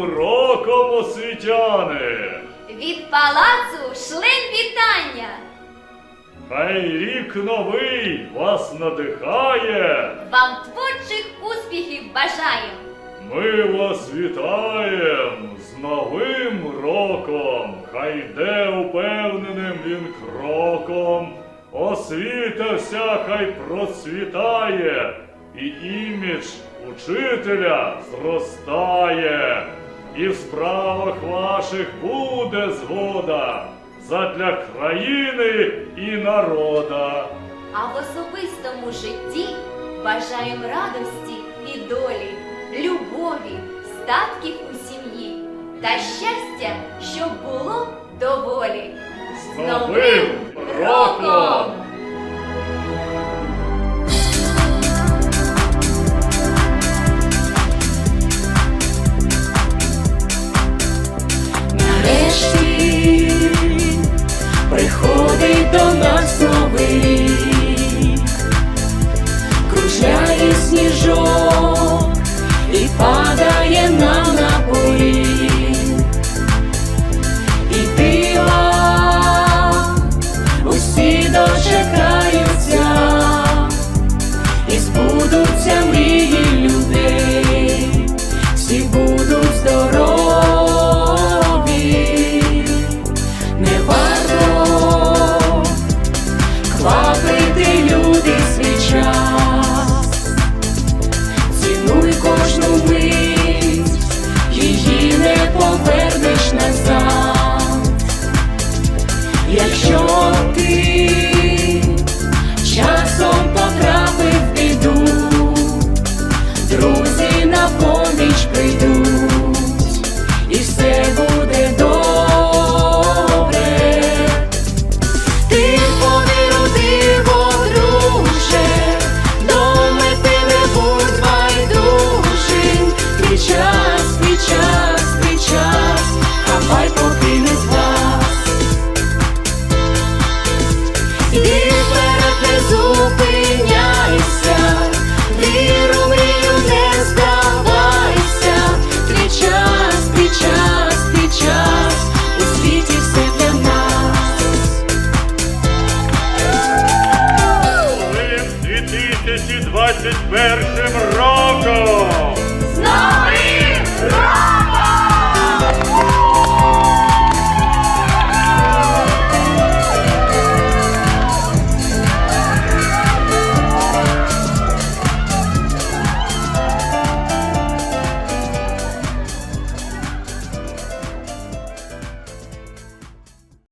роком освітяни! Від палацу шлем вітання. Хай рік новий вас надихає! Вам творчих успіхів бажаєм. Ми вас вітаєм з Новим роком! Хай йде упевненим він кроком, освіта вся хай процвітає, і імідж учителя зростає, і в справах ваших буде згода задля країни і народа. А в особистому житті бажаєм радості і долі, любові, статків у сім'ї та щастя, щоб було доволі. З Новим роком! Якщо ти часом потрапив в біду, друзі на поміч прийдуть, 21 роком. З новим